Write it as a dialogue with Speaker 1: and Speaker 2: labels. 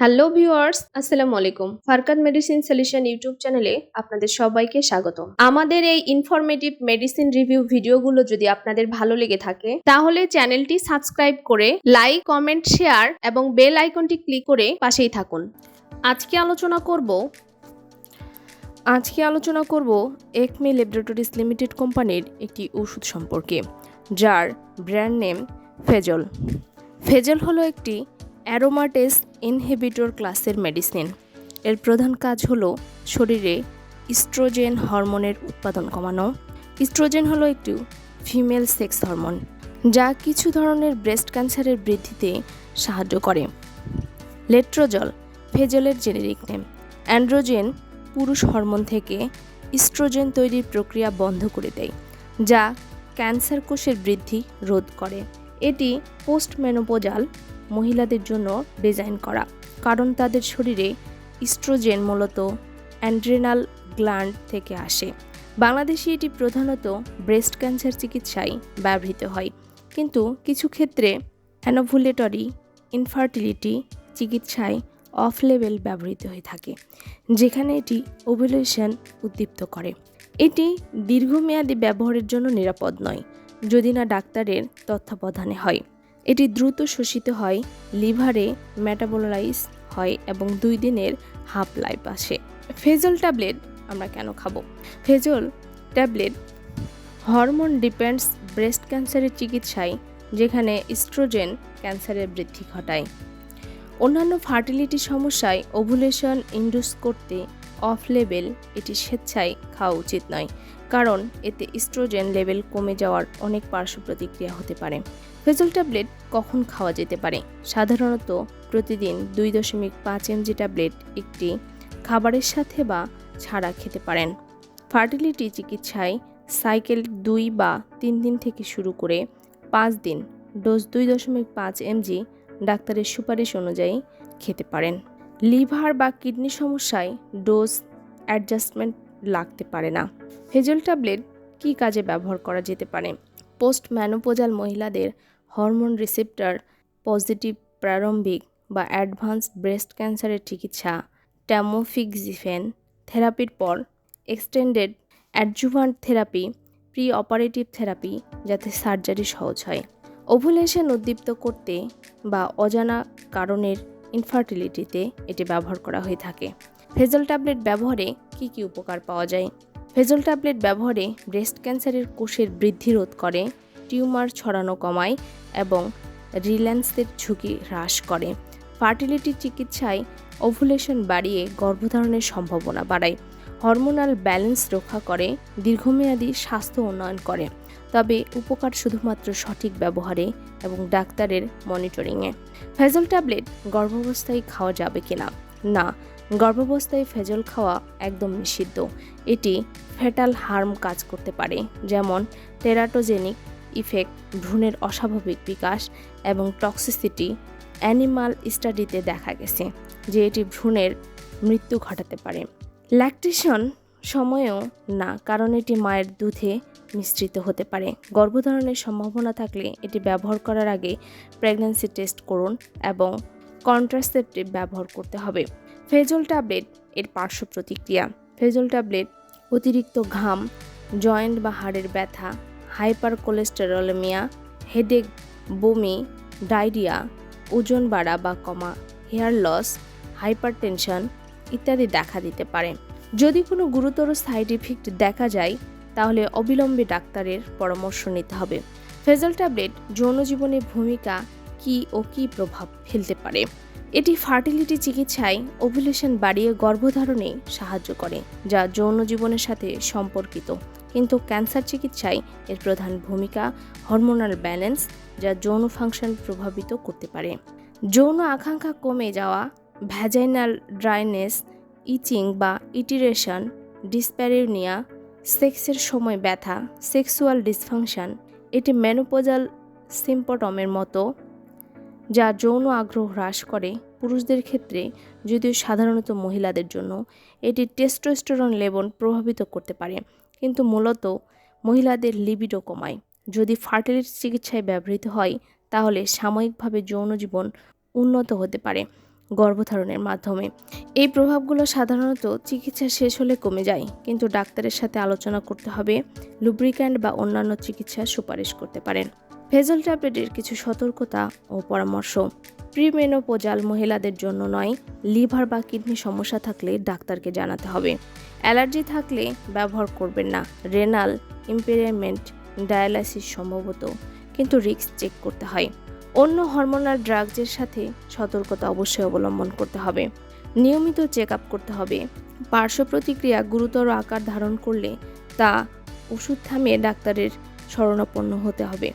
Speaker 1: Hello viewers আসসালামু আলাইকুম ফারকাত medicine solution YouTube চ্যানেলে আপনাদের সবাইকে স্বাগত আমাদের এই ইনফরমেটিভ মেডিসিন রিভিউ ভিডিওগুলো যদি আপনাদের ভালো লেগে থাকে, তাহলে চ্যানেলটি সাবস্ক্রাইব করে লাইক কমেন্ট শেয়ার এবং বেল আইকনটি ক্লিক করে পাশেই থাকুন। আজকে আলোচনা করব, আজকে আলোচনা করব একমি ল্যাবরেটরিজ লিমিটেড কোম্পানির একটি ওষুধ সম্পর্কে, যার ব্র্যান্ড নেম ফেজল ফেজল হলো একটি অ্যারোমাটেস ইনহিবিটর ক্লাসের মেডিসিন। এর প্রধান কাজ হলো শরীরে ইস্ট্রোজেন হরমোনের উৎপাদন কমানো। ইস্ট্রোজেন হলো একটি ফিমেল সেক্স হরমোন, যা কিছু ধরনের ব্রেস্ট ক্যান্সারের বৃদ্ধিতে সাহায্য করে। লেট্রোজল, ফেজলের জেনেরিক নেম। অ্যান্ড্রোজেন পুরুষ হরমোন থেকে ইস্ট্রোজেন তৈরির প্রক্রিয়া বন্ধ করে দেয়, যা ক্যান্সার কোষের বৃদ্ধি রোধ করে। এটি পোস্ট মেনোপোজাল মহিলাদের জন্য ডিজাইন করা, কারণ তাদের শরীরে ইস্ট্রোজেন মূলত অ্যান্ড্রেনাল গ্ল্যান্ড থেকে আসে। বাংলাদেশে এটি প্রধানত ব্রেস্ট ক্যান্সার চিকিৎসায় ব্যবহৃত হয়, কিন্তু কিছু ক্ষেত্রে অ্যানোভুলেটরি ইনফার্টিলিটি চিকিৎসায় অফ লেভেল ব্যবহৃত হয়ে থাকে, যেখানে এটি ওভুলেশন উদ্দীপ্ত করে। এটি দীর্ঘমেয়াদী ব্যবহারের জন্য নিরাপদ নয়, যদি না ডাক্তারের তত্ত্বাবধানে হয়। এটি দ্রুত শোষিত হয়, লিভারে মেটাবোলাইজ হয় এবং দুই দিনের হাফ লাইফ আসে। ফেজল ট্যাবলেট আমরা কেন খাব? ফেজল ট্যাবলেট হরমোন ডিপেন্ডস ব্রেস্ট ক্যান্সারের চিকিৎসায়, যেখানে ইস্ট্রোজেন ক্যান্সারের বৃদ্ধি ঘটায়। অন্যান্য ফার্টিলিটি সমস্যায় ওভুলেশন ইন্ডুস করতে অফ লেভেল এটি স্বেচ্ছায় খাওয়া উচিত নয়, কারণ এতে ইস্ট্রোজেন লেভেল কমে যাওয়ার অনেক পার্শ্ব প্রতিক্রিয়া হতে পারে। ফেজল ট্যাবলেট কখন খাওয়া যেতে পারে? সাধারণত প্রতিদিন দুই দশমিক পাঁচ এমজি ট্যাবলেট একটি খাবারের সাথে বা ছাড়া খেতে পারেন। ফার্টিলিটি চিকিৎসায় সাইকেল দুই বা তিন দিন থেকে শুরু করে পাঁচ দিন ডোজ দুই দশমিক পাঁচ এমজি ডাক্তারের সুপারিশ অনুযায়ী খেতে পারেন। লিভার বা কিডনি সমস্যায় ডোজ অ্যাডজাস্টমেন্ট লাগতে পারে না। ফেজল ট্যাবলেট কী কাজে ব্যবহার করা যেতে পারে? পোস্ট ম্যানোপোজাল মহিলাদের হরমোন রিসেপ্টার, পজিটিভ প্রারম্ভিক বা অ্যাডভান্সড ব্রেস্ট ক্যান্সারের চিকিৎসা, ট্যামোফিক্সিফেন থেরাপির পর extended adjuvant therapy preoperative therapy যাতে সার্জারি সহজ হয়। ওভুলেশন উদ্দীপ্ত করতে বা অজানা কারণের ইনফার্টিলিটিতে এটি ব্যবহার করা হয়ে থাকে। ফেজল ট্যাবলেট ব্যবহারে কি কি উপকার পাওয়া যায়? ফেজল ট্যাবলেট ব্যবহারে ব্রেস্ট ক্যান্সারের কোষের বৃদ্ধি রোধ করে টিউমার ছড়ানো কমায় এবং রিল্যান্সের ঝুঁকি হ্রাস করে। ফার্টিলিটি চিকিৎসায় ওভুলেশন বাড়িয়ে গর্ভধারণের সম্ভাবনা বাড়ায়। হরমোনাল ব্যালেন্স রক্ষা করে, দীর্ঘমেয়াদী স্বাস্থ্য উন্নয়ন করে। তবে উপকার শুধুমাত্র সঠিক ব্যবহারে এবং ডাক্তারের মনিটরিংয়ে। ফেজল ট্যাবলেট গর্ভাবস্থায় খাওয়া যাবে কিনা? না, গর্ভাবস্থায় ফেজল খাওয়া একদম নিষিদ্ধ। এটি ফেটাল হার্ম কাজ করতে পারে, যেমন টেরাটোজেনিক ইফেক্ট ভ্রূণের অস্বাভাবিক বিকাশ এবং টক্সিসিটি অ্যানিমাল স্টাডিতে দেখা গেছে যে এটি ভ্রূণের মৃত্যু ঘটাতে পারে। ল্যাকটেশন সময়েও না, কারণ এটি মায়ের দুধে মিশ্রিত হতে পারে। গর্ভধারণের সম্ভাবনা থাকলে এটি ব্যবহার করার আগে প্রেগন্যান্সি টেস্ট করুন এবং কন্ট্রাসেপটিভ ব্যবহার করতে হবে। ফেজল ট্যাবলেট এর পার্শ্ব প্রতিক্রিয়া। ফেজল ট্যাবলেট অতিরিক্ত ঘাম, জয়েন্ট বা হাড়ের ব্যথা হাইপার কোলেস্টেরলেমিয়া হেডেক বমি, ডায়রিয়া, ওজন বাড়া বা কমা, হেয়ার লস হাইপার টেনশন ইত্যাদি দেখা দিতে পারে। যদি কোনো গুরুতর সাইড ইফেক্ট দেখা যায়, তাহলে অবিলম্বে ডাক্তারের পরামর্শ নিতে হবে। ফেজল ট্যাবলেট যৌন জীবনে ভূমিকা কী ও কী প্রভাব ফেলতে পারে? এটি ফার্টিলিটি চিকিৎসায় ওভুলেশন বাড়িয়ে গর্ভধারণে সাহায্য করে, যা যৌন জীবনের সাথে সম্পর্কিত। কিন্তু ক্যান্সার চিকিৎসায় এর প্রধান ভূমিকা হরমোনাল ব্যালেন্স, যা যৌন ফাংশন প্রভাবিত করতে পারে। যৌন আকাঙ্ক্ষা কমে যাওয়া ভ্যাজাইনাল ড্রাইনেস ইচিং বা ইটিরেশন ডিসপ্যারিউনিয়া সেক্সের সময় ব্যথা সেক্সুয়াল ডিসফাংশন এটি মেনোপোজাল সিম্পটমের মতো, যা যৌন আগ্রহ হ্রাস করে। পুরুষদের ক্ষেত্রে, যদিও সাধারণত মহিলাদের জন্য, এটি টেস্টোস্টেরন লেবন প্রভাবিত করতে পারে। কিন্তু মূলত মহিলাদের লিবিডো কমায়। যদি ফার্টিলিটি চিকিৎসায় ব্যবহৃত হয়, তাহলে সাময়িকভাবে যৌন জীবন উন্নত হতে পারে গর্ভধারণের মাধ্যমে। এই প্রভাবগুলো সাধারণত চিকিৎসা শেষ হলে কমে যায়, কিন্তু ডাক্তারের সাথে আলোচনা করতে হবে, লুব্রিক্যান্ট বা অন্যান্য চিকিৎসার সুপারিশ করতে পারেন। ভেজল ট্যাবলেটের কিছু সতর্কতা ও পরামর্শ। প্রিমেনোপোজাল মহিলাদের জন্য নয়, লিভার বা কিডনি সমস্যা থাকলে ডাক্তারকে জানাতে হবে। অ্যালার্জি থাকলে ব্যবহার করবেন না। রেনাল ইম্পেয়ারমেন্ট ডায়ালাইসিস সম্ভবত, কিন্তু রিস্ক চেক করতে হয়। অন্য হরমোনাল ড্রাগসের সাথে সতর্কতা অবশ্যই অবলম্বন করতে হবে। নিয়মিত চেক আপ করতে হবে। পার্শ্ব প্রতিক্রিয়া গুরুতর আকার ধারণ করলে তা ওষুধ থামিয়ে ডাক্তারের শরণাপন্ন হতে হবে।